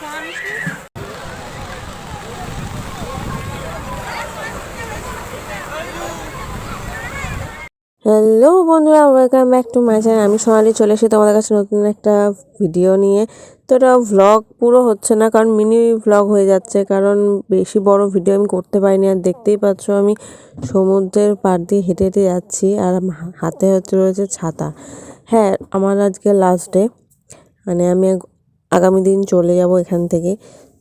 Hello বন্ধুরা welcome back to my channel আমি সোনালি চলে এসে তোমাদের কাছে নতুন একটা ভিডিও নিয়ে। তো এটা ভ্লগ পুরো হচ্ছে না, কারণ মিনি ভ্লগ হয়ে যাচ্ছে, কারণ বেশি বড় ভিডিও আমি করতে পারিনি। আর দেখতেই পাচ্ছ আমি সমুদ্রের পাড় দিয়ে হেঁটে হেঁটে যাচ্ছি, আর হাতে হচ্ছে রয়েছে ছাতা। হ্যাঁ আমার আজকে লাস্ট ডে মানে আমি আগামী দিন চলে যাব এখান থেকে।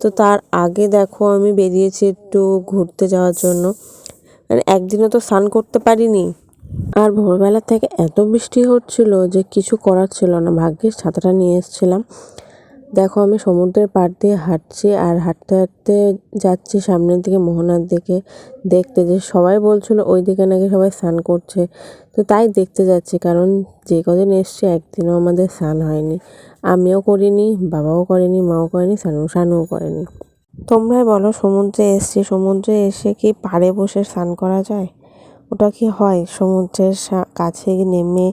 তো তার আগে দেখো আমি বেরিয়েছি একটু ঘুরতে যাওয়ার জন্য। মানে একদিনও তো স্নান করতে পারিনি। আর ভোরবেলা থেকে এত বৃষ্টি হচ্ছিল যে কিছু করার ছিল না। ভাগ্যিস ছাতাটা নিয়ে এসেছিলাম। দেখো আমি সমুদ্রের পাড় দিয়ে হাঁটছি আর হাঁটতে হাঁটতে যাচ্ছি সামনের দিকে, মোহনার দিকে দেখতে। যে সবাই বলছিল ওই দিকে নাকি সবাই স্নান করছে। তো তাই দেখতে যাচ্ছি, কারণ যে কদিন এসছে একদিনও আমাদের স্নান হয়নি। আমিও করিনি, বাবাও করেনি, মাও করেনি সানু সানুও করেনি। তোমরাই বলো, সমুদ্রে এসছি, সমুদ্রে এসে কি পাড়ে বসে স্নান করা যায়? ওটা কি হয়, সমুদ্রের কাছে নেমে?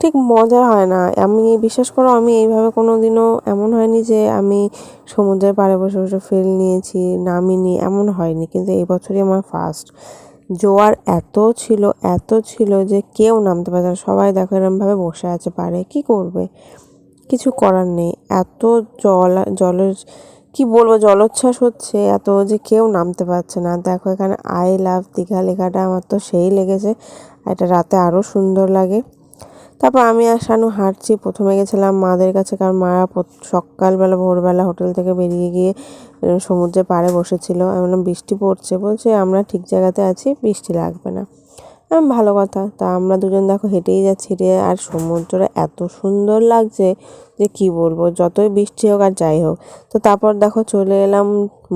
ঠিক মজা হয় না। আমি বিশ্বাস করো, আমি এইভাবে কোনো দিনও এমন হয়নি যে আমি সমুদ্রের পাড়ে বসে বসে ফিল নিয়েছি, নামিনি, এমন হয়নি। কিন্তু এই বছরই আমার ফার্স্ট জোয়ার এত ছিল এত ছিল যে কেউ নামতে পারছে না। সবাই দেখো এরমভাবে বসে আছে, পারে কি করবে? কিছু করার নেই। এত জল, জলের কি বলব, জলোচ্ছ্বাস হচ্ছে, এত যে কেউ নামতে পারছে না। দেখো এখানে আই লাভ দীঘা লেখাটা আমার তো সেই লেগেছে। এটা রাতে আরও সুন্দর লাগে। তারপর আমি আর শানু হাঁটছি। প্রথমে গেছিলাম মাদের কাছে, কারণ মারা সকালবেলা, ভোরবেলা হোটেল থেকে বেরিয়ে গিয়ে সমুদ্রে পাড়ে বসেছিল। আমি বললাম, বৃষ্টি পড়ছে? বলছে, আমরা ঠিক জায়গাতে আছি, বৃষ্টি লাগবে না। ভালো কথা। তা আমরা দুজন দেখো হেঁটেই যাচ্ছি, হেঁটে আর সমুদ্রটা এত সুন্দর লাগছে যে কি বলব, যতই বৃষ্টি হোক আর যাই হোক। তো তারপর দেখো চলে এলাম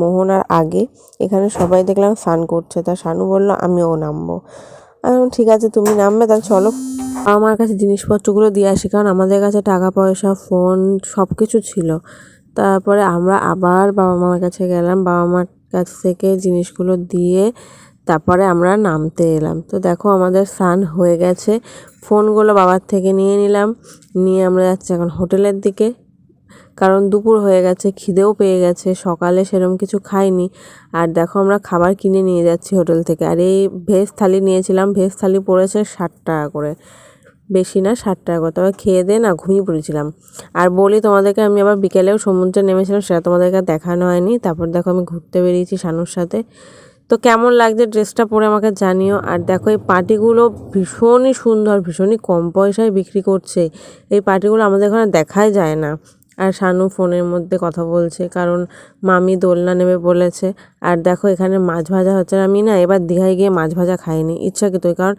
মোহনার আগে। এখানে সবাই দেখলাম স্নান করছে। তা শানু বলল, আমিও নামবো। ঠিক আছে, তুমি নামবে, তাহলে চলো। আমার কাছে জিনিসপত্রগুলো দিয়ে আসি, কারণ আমাদের কাছে টাকা পয়সা, ফোন সব কিছু ছিল। তারপরে আমরা আবার বাবা মার কাছে গেলাম, বাবা মার কাছ থেকে জিনিসগুলো দিয়ে তারপরে আমরা নামতে এলাম। তো দেখো, আমাদের স্নান হয়ে গেছে। ফোনগুলো বাবার থেকে নিয়ে নিলাম। নিয়ে আমরা যাচ্ছি এখন হোটেলের দিকে। কারণ দুপুর হয়ে গেছে, খিদেও পেয়ে গেছে, সকালে সেরকম কিছু খাইনি। আর দেখো আমরা খাবার কিনে নিয়ে যাচ্ছি হোটেল থেকে। আর এই ভেজ থালি নিয়েছিলাম, ভেজ থালি পড়েছে ষাট টাকা করে। বেশি না, ষাট টাকা করে। তবে খেয়ে দিয়ে না ঘুমিয়ে পড়েছিলাম। আর বলি তোমাদেরকে, আমি আবার বিকেলেও সমুদ্রে নেমেছিলাম, সেটা তোমাদেরকে দেখানো হয়নি। তারপর দেখো আমি ঘুরতে বেরিয়েছি শানুর সাথে। তো কেমন লাগছে ড্রেসটা পরে আমাকে জানিও। আর দেখো এই পার্টিগুলো ভীষণই সুন্দর, ভীষণই কম পয়সায় বিক্রি করছে। এই পার্টিগুলো আমাদের এখানে দেখাই যায় না। আর শানু ফোনের মধ্যে কথা বলছে, কারণ মামি দোলনা নেবে বলেছে। আর দেখো এখানে মাছ ভাজা হচ্ছে আমি না এবার দীঘায় গিয়ে মাছ ভাজা খাইনি, ইচ্ছাকৃতই, কারণ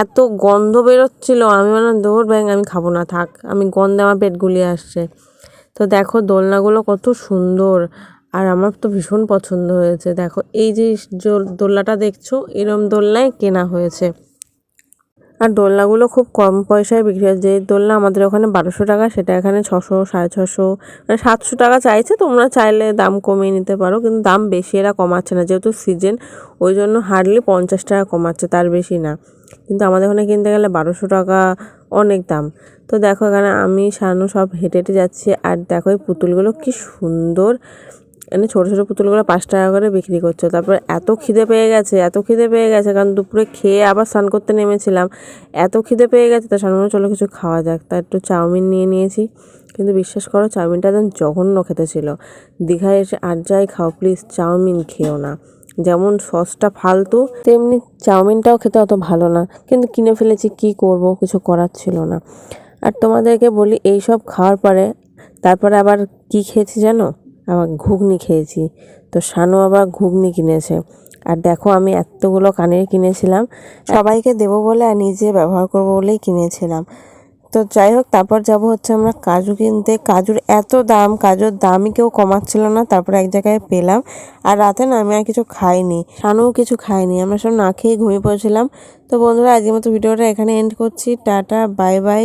এত গন্ধ বেরোচ্ছিল। আমি বললাম, দৌড় ব্যাং আমি খাব না, থাক। আমি গন্ধে আমার পেট গুলিয়ে আসছে। তো দেখো দোলনাগুলো কত সুন্দর, আর আমার তো ভীষণ পছন্দ হয়েছে। দেখো এই যে দোলনাটা দেখছ, এরম দোলনায় কেনা হয়েছে। আর দোলনাগুলো খুব কম পয়সায় বিক্রি হয়। যে দোলনা আমাদের ওখানে বারোশো টাকা, সেটা এখানে ছশো, সাড়ে ছশো মানে সাতশো টাকা চাইছে, তোমরা চাইলে দাম কমিয়ে নিতে পারো, কিন্তু দাম বেশি এরা কমাচ্ছে না। যেহেতু সিজন, ওই জন্য হার্ডলি পঞ্চাশ টাকা কমাচ্ছে, তার বেশি না। কিন্তু আমাদের ওখানে কিনতে গেলে বারোশো টাকা অনেক দাম। তো দেখো এখানে আমি, শানু সব হেঁটে হেঁটে যাচ্ছি, আর দেখো এই পুতুলগুলো কি সুন্দর এখানে ছোটো ছোটো পুতুলগুলো পাঁচ টাকা করে বিক্রি করছে। তারপর এত খিদে পেয়ে গেছে, এত খিদে পেয়ে গেছে, কারণ দুপুরে খেয়ে আবার স্নান করতে নেমেছিলাম। এত খিদে পেয়ে গেছে, তা সামনে চলো কিছু খাওয়া যাক। তা একটু চাউমিন নিয়ে নিয়েছি। কিন্তু বিশ্বাস করো, চাউমিনটা একদম জঘন্য খেতে ছিল। দীঘায় এসে আর যাই খাও প্লিজ চাউমিন খেও না। যেমন সসটা ফালতু, তেমনি চাউমিনটাও খেতে অত ভালো না। কিন্তু কিনে ফেলেছি, কি করব, কিছু করার ছিল না। আর তোমাদেরকে বলি এই সব খাওয়ার পরে, তারপরে আবার কি খেয়েছি জানো? আবার ঘুগনি খেয়েছি। তো শানু আবার ঘুগনি কিনেছে। আর দেখো আমি এতগুলো কানের কিনেছিলাম। সবাইকে দেবো বলে আর নিজে ব্যবহার করব বলেই কিনেছিলাম। তো যাই হোক তারপর যাব হচ্ছে আমরা কাজু কিনতে। কাজুর এত দাম কাজুর দামই কেউ কমাচ্ছিল না। তারপর এক জায়গায় পেলাম। আর রাতে না আমি আর কিছু খাইনি। শানুও কিছু খাইনি। আমরা সব না খেয়ে ঘুমিয়ে পড়েছিলাম। তো বন্ধুরা আজকের মতো ভিডিওটা এখানে এন্ড করছি। Tata bye bye.